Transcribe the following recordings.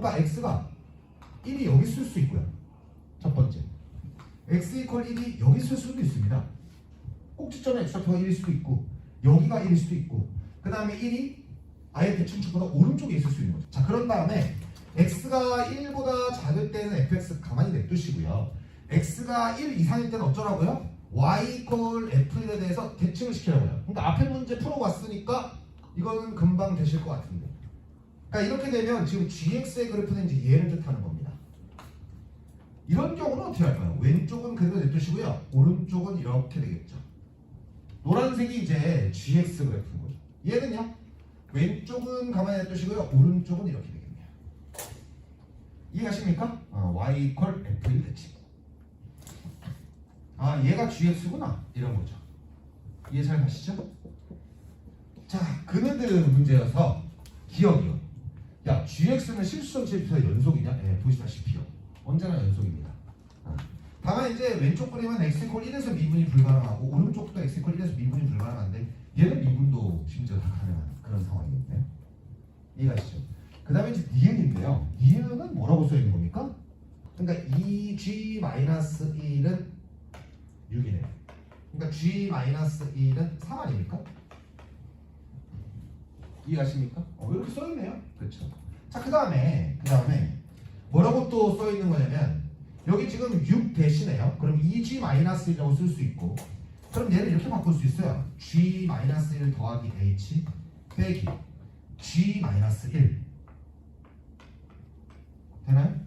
그러니까 x가 1이 여기 쓸 수 있고요. 첫 번째. x 이퀄 1이 여기 쓸 수도 있습니다. 꼭지점에 x좌표가 1일 수도 있고 여기가 1일 수도 있고 그 다음에 1이 아예 대칭축보다 오른쪽에 있을 수 있는 거죠. 자 그런 다음에 x가 1보다 작을 때는 fx 가만히 냅두시고요. x가 1 이상일 때는 어쩌라고요? y 이퀄 f에 대해서 대칭을 시키라고요. 그러니까 앞에 문제 풀어왔으니까 이거는 금방 되실 것 같은데. 그러니까 이렇게 되면 지금 gx의 그래프는 이제 얘를 뜻하는 겁니다. 이런 경우는 어떻게 할까요? 왼쪽은 그대로 냅두시고요. 오른쪽은 이렇게 되겠죠. 노란색이 이제 gx 그래프인 거죠. 얘는요. 왼쪽은 가만히 냅두시고요. 오른쪽은 이렇게 되겠네요. 이해가십니까? 어, y 이퀄 f1 대칭. 아 얘가 gx구나 이런 거죠. 이해 잘 가시죠? 자 그네들 문제여서 기억이요. 야 gx는 실수점 실수의 연속이냐? 예, 보시다시피요. 언제나 연속입니다. 아, 다만 이제 왼쪽 그림은 x 이퀄 1에서 미분이 불가능하고 오른쪽도 x 이퀄 1에서 미분이 불가능한데 얘는 미분도 심지어 다 가능한 그런 상황이거든요. 이해가시죠? 그 다음에 이제 니은인데요. 니은은 뭐라고 써 있는 겁니까? 그러니까 2g-1은 6이네요. 그러니까 g-1은 3 아닙니까? 이해가십니까? 어, 이렇게 써 있네요. 그렇죠. 자, 그 다음에 그 다음에 뭐라고 또 써 있는 거냐면 여기 지금 6 대신에요. 그럼 2g-1이라고 쓸 수 있고 그럼 얘를 이렇게 바꿀 수 있어요. g-1 더하기 h 빼기 g-1 되나요?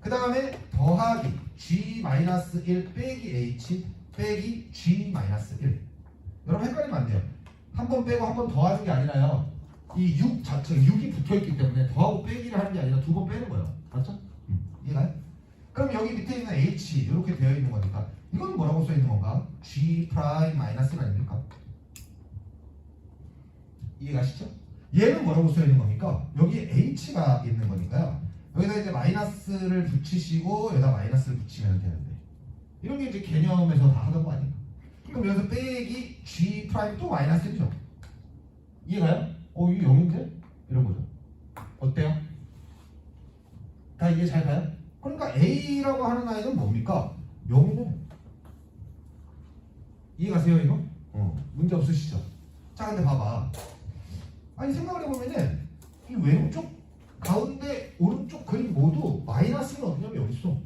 그 다음에 더하기 g-1 빼기 h 빼기 g-1 여러분 헷갈리면 안 돼요. 한 번 빼고 한 번 더 하는 게 아니라요. 이 6 자체 6이 붙어 있기 때문에 더하고 빼기를 하는 게 아니라 두 번 빼는 거예요. 맞죠? 이해가요? 그럼 여기 밑에 있는 h 이렇게 되어 있는 거니까 이건 뭐라고 써 있는 건가? g 프라임 마이너스 아닙니까? 이해가시죠? 얘는 뭐라고 써 있는 겁니까? 여기 h가 있는 거니까요. 여기다 이제 마이너스를 붙이시고 여기다 마이너스를 붙이면 되는데 이런 게 이제 개념에서 다 하던 거 아닌가? 그럼 여기서 빼기 g 프라임 또 마이너스 1이죠. 이해가요? 어 이게 0인데? 이런 거죠. 어때요? 다 이해 잘 가요? 그러니까 a라고 하는 아이는 뭡니까? 0이네. 이해가세요 이거? 어 문제 없으시죠? 자 근데 봐봐. 아니 생각을 해보면은 이 왼쪽 가운데 오른쪽 그림 모두 마이너스는 어디냐면 여기 있어.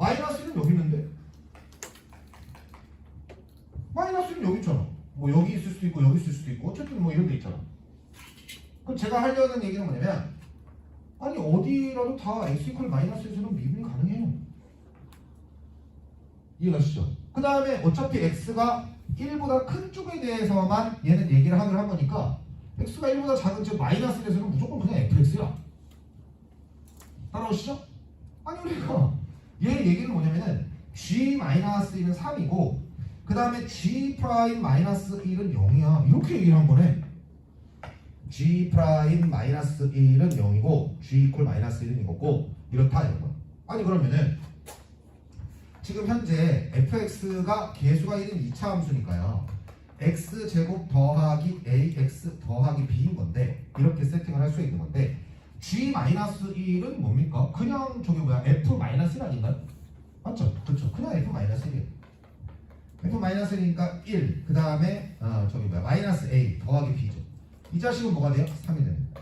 마이너스는 여기 있는데 마이너스는 여기 있잖아. 뭐 여기 있을 수도 있고 여기 있을 수도 있고 어쨌든 뭐 이런 데 있잖아. 그럼 제가 하려는 얘기는 뭐냐면 아니 어디라도 다 x 이퀄 마이너스에서는 미분이 가능해요. 이해가시죠? 그 다음에 어차피 x가 1보다 큰 쪽에 대해서만 얘는 얘기를 하기로 한 거니까 x가 1보다 작은 즉 마이너스에 대해서는 무조건 그냥 fx야. 따라오시죠? 아니 그러니까 얘 얘기는 뭐냐면은 g-1은 3이고 그 다음에 g 프라임 마이너스 1은 0이야. 이렇게 얘기를 한 거네. G 프라임 마이너스 1은 0이고 g 이퀄 마이너스 1은 이거고 이렇다 이런 거. 아니 그러면은 지금 현재 fx가 계수가 1인 2차 함수니까요. x 제곱 더하기 ax 더하기 b인 건데 이렇게 세팅을 할 수 있는 건데 g-1은 뭡니까? 그냥 저기 뭐야? f-1 아닌가요? 맞죠? 그렇죠 그냥 f-1이에요 f-1이니까 1, 그 다음에 어, 저기 뭐야. 마이너스 a 더하기 b죠. 이 자식은 뭐가 돼요? 3이 됩니다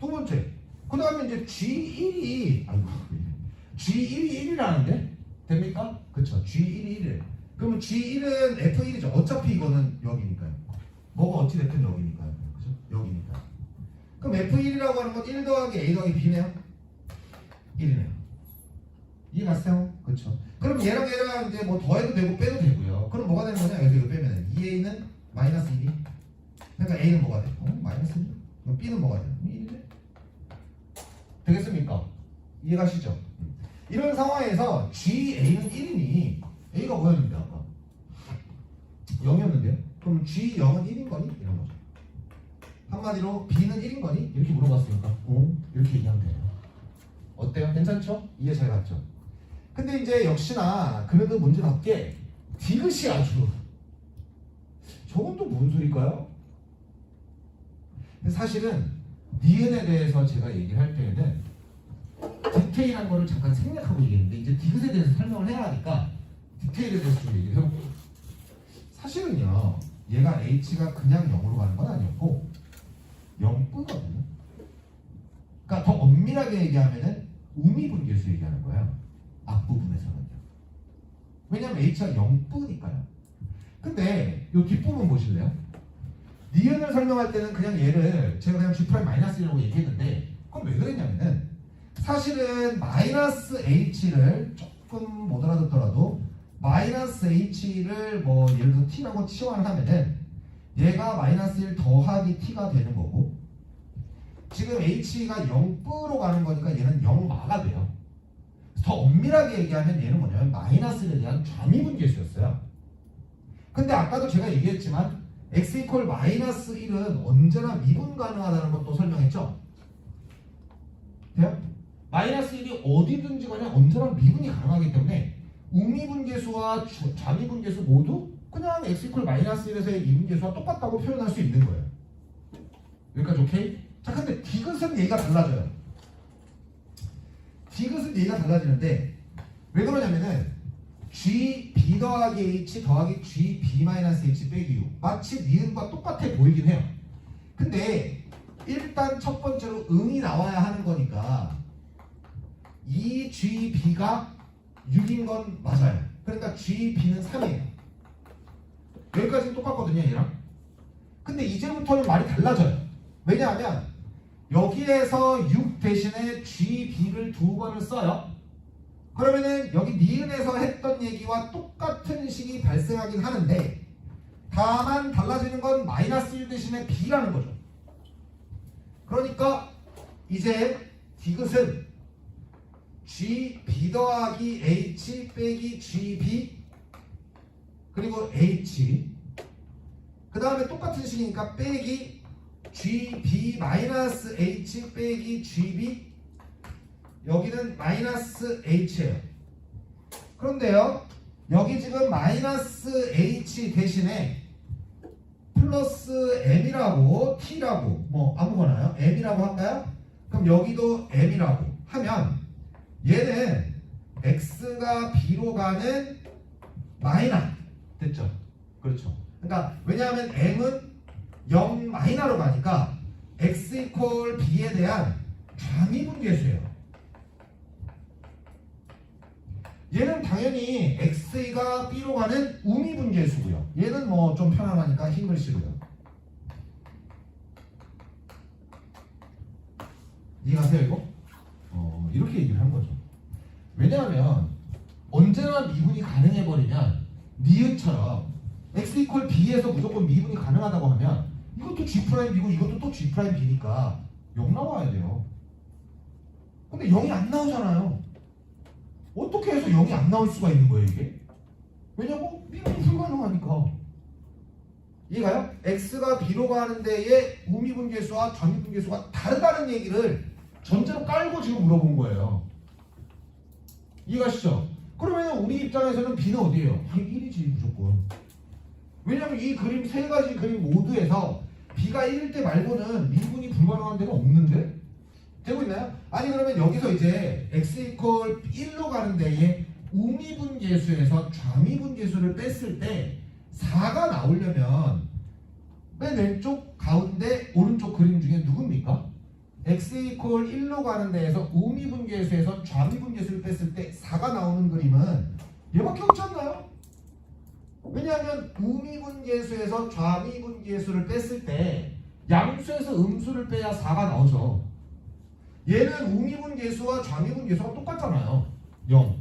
두 번째. 그 다음에 이제 g1이 아이고 g1이 1이라는데? 됩니까? 그쵸. G1이 1이래. 그러면 g1은 f1이죠. 어차피 이거는 여기니까요. 뭐가 어찌 됐든 여기니까요. 그죠? 여기니까 그럼 f1이라고 하는 건 1 더하기 a 더하기 b네요? 1이네요 이해 갔어요? 그쵸 그럼 얘랑 얘랑 이제 뭐 더해도 되고 빼도 되고요 그럼 뭐가 되는 거냐 여기서 이거 빼면은 2a는 마이너스 1이 그러니까 a는 뭐가 돼? 어? 마이너스 1 그럼 b는 뭐가 돼? 1이네 되겠습니까? 이해가시죠? 이런 상황에서 GA는 1이니 A가 뭐였는데 아까? 0이었는데요? 그럼 G0은 1인 거니? 이런 거죠. 한마디로 B는 1인 거니? 이렇게 물어봤으니까 어? 이렇게 얘기하면 돼요. 어때요? 괜찮죠? 이해 잘 갔죠? 근데 이제 역시나 그래도 문제답게 디귿이 아주 저건 또 뭔 소리일까요? 사실은 니은에 대해서 제가 얘기를 할 때에는 디테일한 거를 잠깐 생략하고 얘기했는데 이제 디귿에 대해서 설명을 해야 하니까 디테일에 대해서 좀 얘기를 해볼게요. 사실은요, 얘가 h가 그냥 0으로 가는 건 아니었고 0뿌거든요. 그러니까 더 엄밀하게 얘기하면은 우미분계수 얘기하는 거예요. 앞부분에서는요. 왜냐면 h가 0뿌니까요. 근데 이 뒷부분 보실래요? 니은을 설명할 때는 그냥 얘를 제가 그냥 G 프라임 마이너스 1이라고 얘기했는데 그건 왜 그랬냐면은 사실은 마이너스 h를 조금 못 알아듣더라도 마이너스 h를 뭐 예를 들어서 t라고 치환을 하면은 얘가 마이너스 1 더하기 t가 되는 거고 지금 h가 0뿌로 가는 거니까 얘는 0마가 돼요. 더 엄밀하게 얘기하면 얘는 뭐냐면 마이너스에 대한 좌미분 계수였어요. 근데 아까도 제가 얘기했지만 x 이퀄 마이너스 1은 언제나 미분 가능하다는 것도 설명했죠? 돼요? 마이너스 1이 어디든지 간에 언제나 미분이 가능하기 때문에 우미분 계수와 주- 좌미분 계수 모두 그냥 x 이퀄 마이너스 1에서의 이분계수와 똑같다고 표현할 수 있는 거예요. 여기까지 오케이? 자 근데 디귿은 얘기가 달라져요. 디귿은 얘기가 달라지는데 왜 그러냐면은 g b 더하기 h 더하기 g b 마이너스 h 빼기 6 마치 니은과 똑같아 보이긴 해요. 근데 일단 첫 번째로 응이 나와야 하는 거니까 이 g b가 6인 건 맞아요. 그러니까 g b는 3이에요. 여기까지는 똑같거든요, 얘랑. 근데 이제부터는 말이 달라져요. 왜냐하면 여기에서 6 대신에 g b를 두 번을 써요. 그러면은 여기 니은에서 했던 얘기와 똑같은 식이 발생하긴 하는데 다만 달라지는 건 마이너스 1 대신에 b라는 거죠. 그러니까 이제 디귿은 g b 더하기 h 빼기 g b 그리고 h 그 다음에 똑같은 식이니까 빼기 g b 마이너스 h 빼기 g b 여기는 마이너스 h예요. 그런데요, 여기 지금 마이너스 h 대신에 플러스 m이라고 t라고 뭐 아무거나요? m이라고 할까요? 그럼 여기도 m이라고 하면 얘는 x가 b로 가는 마이너 됐죠? 그렇죠. 그러니까 왜냐하면 m은 0 마이너로 가니까 x 이퀄 b에 대한 좌미분계수예요. 얘는 당연히 x가 b로 가는 우미분계수고요. 얘는 뭐 좀 편안하니까 흰 글씨로요. 이해가세요 이거? 어, 이렇게 얘기를 한 거죠. 왜냐하면 언제나 미분이 가능해버리면 니은처럼 x 이퀄 b에서 무조건 미분이 가능하다고 하면 이것도 g 프라임 b고 이것도 또 g 프라임 b니까 0 나와야 돼요. 근데 0이 안 나오잖아요. 어떻게 해서 0이 안 나올 수가 있는 거예요 이게? 왜냐고 미분이 불가능하니까. 이해가요? x가 b로 가는 데의 우미분계수와 좌미분계수가 다르다는 얘기를 전제로 깔고 지금 물어본 거예요. 이해가시죠? 그러면 우리 입장에서는 b는 어디예요? 당연히 1이지 무조건. 왜냐면 이 그림 세 가지 그림 모두에서 b가 1일 때 말고는 미분이 불가능한 데는 없는데? 되고 있나요? 아니 그러면 여기서 이제 x 이퀄 1로 가는 데에 우미분 계수에서 좌미분 계수를 뺐을 때 4가 나오려면 맨 왼쪽 가운데 오른쪽 그림 중에 누굽니까? x 이퀄 1로 가는 데에서 우미분 계수에서 좌미분 계수를 뺐을 때 4가 나오는 그림은 얘밖에 없지 않나요? 왜냐하면 우미분 계수에서 좌미분 계수를 뺐을 때 양수에서 음수를 빼야 4가 나오죠. 얘는 우미분 계수와 좌미분 계수가 똑같잖아요. 0.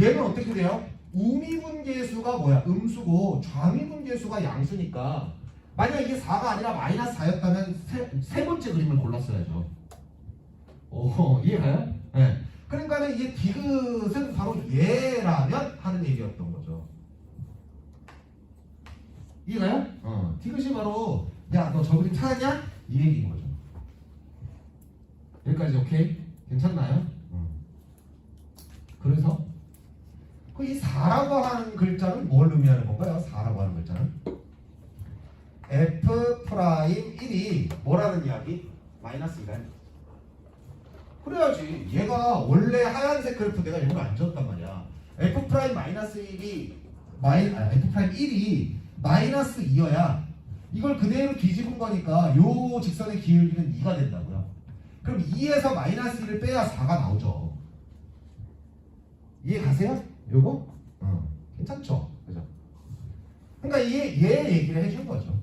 얘는 어떻게 돼요? 우미분 계수가 뭐야? 음수고 좌미분 계수가 양수니까 만약 이게 4가 아니라 마이너스 4였다면 세, 세 번째 그림을 골랐어야죠. 오, 이해가요? 네. 그러니까는 이게 디귿은 바로 얘라면 하는 얘기였던 거죠. 이해가요? 어. 디귿이 바로 야 너 저 그림 찾았냐? 이 얘기인 거죠. 여기까지 오케이? 괜찮나요? 어. 그래서 그 이 4라고 하는 글자는 뭘 의미하는 건가요? 4라고 하는 글자는 f 프라임 1이 뭐라는 이야기? 마이너스 2가 그래야지 얘가 원래 하얀색 그래프 내가 이걸 안 줬단 말이야 f 프라임 마이너스 1이 마이, 아, f 프라임 1이 마이너스 2여야 이걸 그대로 뒤집은 거니까 요 직선의 기울기는 2가 된다고요 그럼 2에서 마이너스 1을 빼야 4가 나오죠 이해 가세요? 요거? 어, 괜찮죠? 그죠? 그러니까 얘, 얘 얘기를 해준 거죠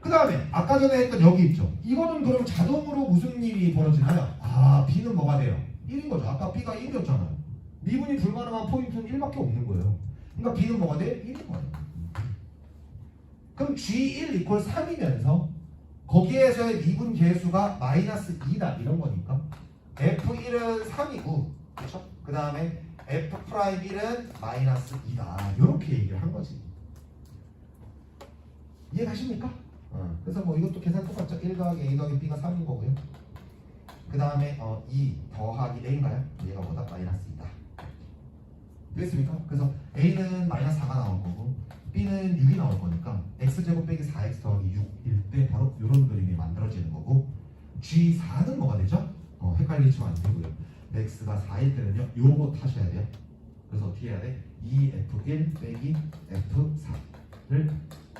그 다음에 아까 전에 했던 여기 있죠. 이거는 그럼 자동으로 무슨 일이 벌어지나요? 아 B는 뭐가 돼요? 1인 거죠. 아까 B가 1이었잖아요. 미분이 불가능한 포인트는 1밖에 없는 거예요. 그러니까 B는 뭐가 돼? 1인 거예요. 그럼 G1 이퀄 3이면서 거기에서의 미분 계수가 마이너스 2다 이런 거니까 F1은 3이고 그렇죠? 그 다음에 F 프라임 1은 마이너스 2다 이렇게 얘기를 한 거지. 이해가십니까? 어, 그래서 뭐 이것도 계산 똑같죠. 1 더하기 A 더하기 B가 3인 거고요. 그 다음에 어, 2 더하기 A인가요? 얘가 뭐다? 마이너스 2다. 되겠습니까? 그래서 A는 마이너스 4가 나올 거고 B는 6이 나올 거니까 X제곱 빼기 4X 더하기 6일 때 바로 이런 그림이 만들어지는 거고 G4는 뭐가 되죠? 어, 헷갈리시면 안 되고요. X가 4일 때는요. 요거 타셔야 돼요. 그래서 어떻게 해야 돼? 2F1 빼기 F4를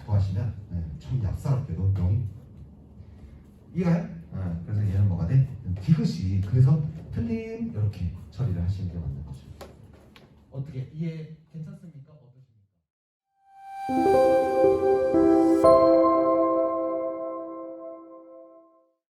구하시면 네, 참 얍삽하게도 0이 이해가요? 네, 그래서 얘는 뭐가 돼? 디귿이 그래서 틀림 이렇게 처리를 하시는 게 맞는 거죠 어떻게 이해 괜찮습니까? 어떠십니까?